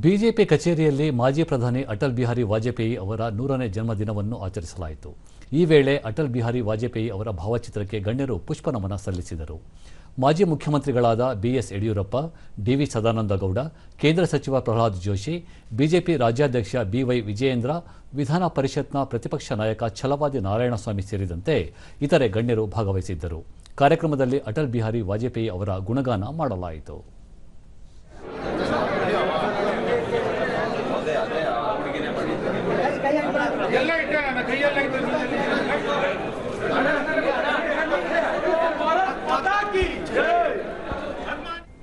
BJP ಕಚೇರಿಯಲ್ಲಿ ಮಾಜಿ ಪ್ರಧಾನಿ ಅಟಲ್ ಬಿಹಾರಿ ವಾಜಪೇಯಿ ಅವರ ನೂರನೇ ಜನ್ಮದಿನವನ್ನು ಆಚರಿಸಲಾಯಿತು. ಈ ವೇಳೆ ಅಟಲ್ ಬಿಹಾರಿ ವಾಜಪೇಯಿ ಅವರ ಭಾವಚಿತ್ರಕ್ಕೆ ಗಣ್ಯರು ಪುಷ್ಪನಮನ ಸಲ್ಲಿಸಿದರು. ಮಾಜಿ ಮುಖ್ಯಮಂತ್ರಿಗಳಾದ ಬಿಎಸ್ ಯಡಿಯೂರಪ್ಪ, ಡಿವಿ ಸದಾನಂದಗೌಡ ಕೇಂದ್ರ ಸಚಿವ ಪ್ರಹ್ಲಾದ್ ಜೋಶಿ, ಬಿಜೆಪಿ ರಾಜ್ಯಾಧ್ಯಕ್ಷ ಬಿವೈ ವಿಜಯೇಂದ್ರ, ವಿಧಾನ ಪರಿಷತ್ನ ಪ್ರತಿಪಕ್ಷ ನಾಯಕ ಛಲವಾದಿ ನಾರಾಯಣಸ್ವಾಮಿ ಸೇರಿದಂತೆ ಇತರೆ ಗಣ್ಯರು ಭಾಗವಹಿಸಿದ್ದರು. ಕಾರ್ಯಕ್ರಮದಲ್ಲಿ ಅಟಲ್ ಬಿಹಾರಿ ವಾಜಪೇಯಿ ಅವರ ಗುಣಗಾನ ಮಾಡಲಾಯಿತು. ಎಲ್ಲ ಇಟ್ಟೆ ನನ್ನ ಕೈಯೆಲ್ಲ ಇಟ್ಟು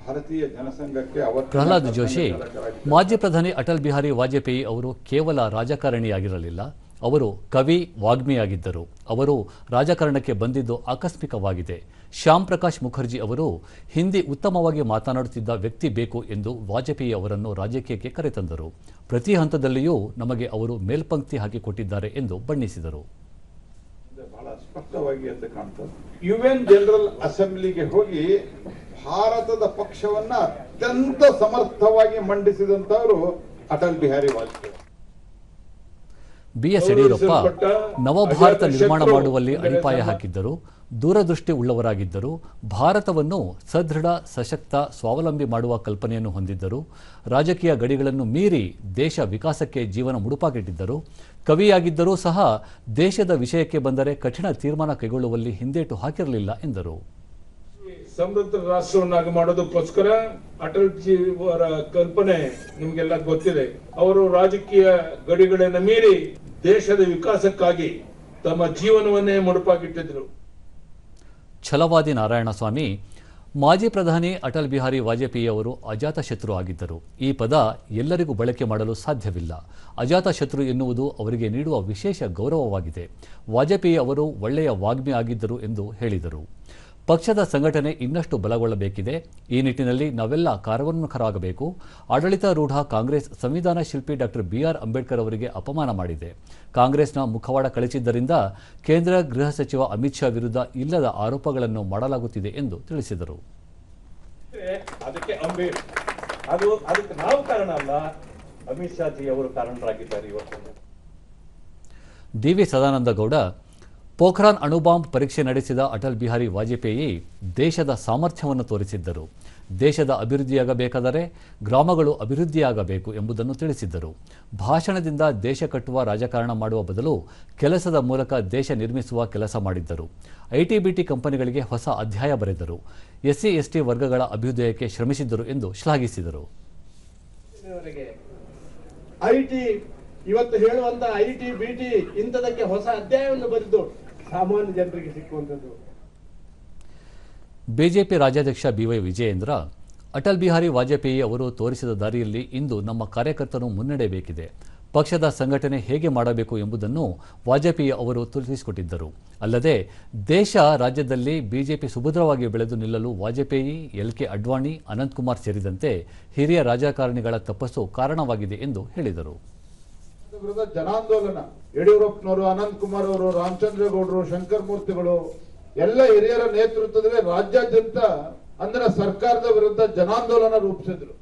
ಭಾರತೀಯ ಜನಸಂಘಕ್ಕೆ ಅವತ್ತು ಪ್ರಹ್ಲಾದ್ ಜೋಶಿ ಮಾಜಿ ಪ್ರಧಾನಿ ಅಟಲ್ ಬಿಹಾರಿ ವಾಜಪೇಯಿ ಅವರು ಕೇವಲ ರಾಜಕಾರಣಿಯಾಗಿರಲಿಲ್ಲ ಅವರು ಕವಿ, ವಾಗ್ಮಿಯಾಗಿದ್ದರು. ಅವರು ರಾಜಕಾರಣಕ್ಕೆ ಬಂದಿದ್ದು ಆಕಸ್ಮಿಕವಾಗಿದೆ. ಶ್ಯಾಮ್ ಪ್ರಕಾಶ್ ಮುಖರ್ಜಿ ಅವರು, ಹಿಂದಿ ಉತ್ತಮವಾಗಿ ಮಾತನಾಡುತ್ತಿದ್ದ ವ್ಯಕ್ತಿ ಬೇಕು ಎಂದು ವಾಜಪೇಯಿ ಅವರನ್ನು ರಾಜಕೀಯಕ್ಕೆ ಕರೆತಂದರು. ಪ್ರತಿ ಹಂತದಲ್ಲಿಯೂ ನಮಗೆ ಅವರು ಮೇಲ್ಪಂಕ್ತಿ ಹಾಕಿಕೊಟ್ಟಿದ್ದಾರೆ ಎಂದು ಬಣ್ಣಿಸಿದರು. ಯುಎನ್ ಜನರಲ್ ಅಸೆಂಬ್ಲಿಗೆ ಹೋಗಿ ಭಾರತದ ಪಕ್ಷವನ್ನ ಅತ್ಯಂತ ಸಮರ್ಥವಾಗಿ ಮಂಡಿಸಿದಂತವರು ಅಟಲ್ ಬಿಹಾರಿ ವಾಜಪೇಯಿ. ಬಿಎಸ್ ಯಡಿಯೂರಪ್ಪ ನವಭಾರತ ನಿರ್ಮಾಣ ಮಾಡುವಲ್ಲಿ ಅಡಿಪಾಯ ಹಾಕಿದ್ದರು ದೂರದೃಷ್ಟಿ ಉಳ್ಳವರಾಗಿದ್ದರು ಭಾರತವನ್ನು ಸದೃಢ ಸಶಕ್ತ ಸ್ವಾವಲಂಬಿ ಮಾಡುವ ಕಲ್ಪನೆಯನ್ನು ಹೊಂದಿದ್ದರು ರಾಜಕೀಯ ಗಡಿಗಳನ್ನು ಮೀರಿ ದೇಶ ವಿಕಾಸಕ್ಕೆ ಜೀವನ ಮುಡುಪಾಗಿಟ್ಟಿದ್ದರು ಕವಿಯಾಗಿದ್ದರೂ ಸಹ ದೇಶದ ವಿಷಯಕ್ಕೆ ಬಂದರೆ ಕಠಿಣ ತೀರ್ಮಾನ ಕೈಗೊಳ್ಳುವಲ್ಲಿ ಹಿಂದೇಟು ಹಾಕಿರಲಿಲ್ಲ ಎಂದರು. ಸಮೃದ್ಧ ರಾಷ್ಟ್ರವನ್ನಾಗಿ ಮಾಡೋದಕ್ಕೋಸ್ಕರ ಅಟಲ್ ಜಿ ಅವರ ಕಲ್ಪನೆ ನಿಮ್ಗೆಲ್ಲ ಗೊತ್ತಿದೆ. ಅವರು ರಾಜಕೀಯ ಗಡಿಗಳನ್ನ ಮೀರಿ ದೇಶದ ವಿಕಾಸಕ್ಕಾಗಿ ತಮ್ಮ ಜೀವನವನ್ನೇ ಮುಡುಪಾಗಿಟ್ಟಿದ್ರು. ಛಲವಾದಿ ನಾರಾಯಣಸ್ವಾಮಿ, ಮಾಜಿ ಪ್ರಧಾನಿ ಅಟಲ್ ಬಿಹಾರಿ ವಾಜಪೇಯಿ ಅವರು ಅಜಾತಶತ್ರು ಆಗಿದ್ದರು. ಈ ಪದ ಎಲ್ಲರಿಗೂ ಬಳಕೆ ಮಾಡಲು ಸಾಧ್ಯವಿಲ್ಲ. ಅಜಾತಶತ್ರು ಎನ್ನುವುದು ಅವರಿಗೆ ನೀಡುವ ವಿಶೇಷ ಗೌರವವಾಗಿದೆ. ವಾಜಪೇಯಿ ಅವರು ಒಳ್ಳೆಯ ವಾಗ್ಮಿ ಆಗಿದ್ದರು ಎಂದು ಹೇಳಿದರು. ಪಕ್ಷದ ಸಂಘಟನೆ ಇನ್ನಷ್ಟು ಬಲಗೊಳ್ಳಬೇಕಿದೆ. ಈ ನಿಟ್ಟಿನಲ್ಲಿ ನಾವೆಲ್ಲ ಕಾರ್ಯೋನ್ಮುಖರಾಗಬೇಕು ಆಡಳಿತಾರೂಢ ಕಾಂಗ್ರೆಸ್ ಸಂವಿಧಾನ ಶಿಲ್ಪಿ ಡಾಕ್ಟರ್ ಬಿಆರ್ ಅಂಬೇಡ್ಕರ್ ಅವರಿಗೆ ಅಪಮಾನ ಮಾಡಿದೆ. ಕಾಂಗ್ರೆಸ್ನ ಮುಖವಾಡ ಕಳಿಸಿದ್ದರಿಂದ ಕೇಂದ್ರ ಗೃಹ ಸಚಿವ ಅಮಿತ್ ಶಾ ವಿರುದ್ಧ ಇಲ್ಲದ ಆರೋಪಗಳನ್ನು ಮಾಡಲಾಗುತ್ತಿದೆ ಎಂದು ತಿಳಿಸಿದರು. ಡಿವಿ ಸದಾನಂದಗೌಡ ಪೋಖ್ರಾನ್ ಅಣುಬಾಂಬ್ ಪರೀಕ್ಷೆ ನಡೆಸಿದ ಅಟಲ್ ಬಿಹಾರಿ ವಾಜಪೇಯಿ ದೇಶದ ಸಾಮರ್ಥ್ಯವನ್ನು ತೋರಿಸಿದ್ದರು. ದೇಶದ ಅಭಿವೃದ್ಧಿಯಾಗಬೇಕಾದರೆ ಗ್ರಾಮಗಳು ಅಭಿವೃದ್ಧಿಯಾಗಬೇಕು ಎಂಬುದನ್ನು ತಿಳಿಸಿದ್ದರು. ಭಾಷಣದಿಂದ ದೇಶ ಕಟ್ಟುವ ರಾಜಕಾರಣ ಮಾಡುವ ಬದಲು ಕೆಲಸದ ಮೂಲಕ ದೇಶ ನಿರ್ಮಿಸುವ ಕೆಲಸ ಮಾಡಿದ್ದರು. ಐಟಿಬಿಟಿ ಕಂಪನಿಗಳಿಗೆ ಹೊಸ ಅಧ್ಯಾಯ ಬರೆದರು. ಎಸ್ಸಿ, ಎಸ್ಟಿ ವರ್ಗಗಳ ಅಭ್ಯುದಯಕ್ಕೆ ಶ್ರಮಿಸಿದ್ದರು ಎಂದು ಶ್ಲಾಘಿಸಿದರು. ಐಟಿ ಇವತ್ತು ಹೇಳುವಂತ ಐಟಿ ಬಿಟಿ ಇಂಥದಕ್ಕೆ ಹೊಸ ಅಧ್ಯಾಯವನ್ನು ಬರೆದು ಸಾಮಾನ್ಯ ಜನರಿಗೆ ಸಿಕ್ಕುವಂಥದ್ದು. ಬಿಜೆಪಿ ರಾಜ್ಯಾಧ್ಯಕ್ಷ ಬಿವೈ ವಿಜಯೇಂದ್ರ, ಅಟಲ್ ಬಿಹಾರಿ ವಾಜಪೇಯಿ ಅವರು ತೋರಿಸಿದ ದಾರಿಯಲ್ಲಿ ಇಂದು ನಮ್ಮ ಕಾರ್ಯಕರ್ತರು ಮುನ್ನಡೆಯಬೇಕಿದೆ. ಪಕ್ಷದ ಸಂಘಟನೆ ಹೇಗೆ ಮಾಡಬೇಕು ಎಂಬುದನ್ನು ವಾಜಪೇಯಿ ಅವರು ತಿಳಿಸಿಕೊಟ್ಟಿದ್ದರು. ಅಲ್ಲದೆ, ದೇಶ ರಾಜ್ಯದಲ್ಲಿ ಬಿಜೆಪಿ ಸುಭದ್ರವಾಗಿ ಬೆಳೆದು ನಿಲ್ಲಲು ವಾಜಪೇಯಿ, ಎಲ್ ಕೆ ಅಡ್ವಾಣಿ ಅನಂತಕುಮಾರ್ ಸೇರಿದಂತೆ ಹಿರಿಯ ರಾಜಕಾರಣಿಗಳ ತಪಸ್ಸು ಕಾರಣವಾಗಿದೆ ಎಂದು ಹೇಳಿದರು. ವಿರುದ್ಧ ಜನಾಂದೋಲನ. ಯಡಿಯೂರಪ್ಪನವರು ಅನಂತ್ ಕುಮಾರ್ ಅವರು ರಾಮಚಂದ್ರ ಗೌಡರು ಶಂಕರ್ ಮೂರ್ತಿಗಳು ಎಲ್ಲ ಹಿರಿಯರ ನೇತೃತ್ವದಲ್ಲಿ ರಾಜ್ಯಾದ್ಯಂತ ಅಂದ್ರೆ ಸರ್ಕಾರದ ವಿರುದ್ಧ ಜನಾಂದೋಲನ ರೂಪಿಸಿದ್ರು.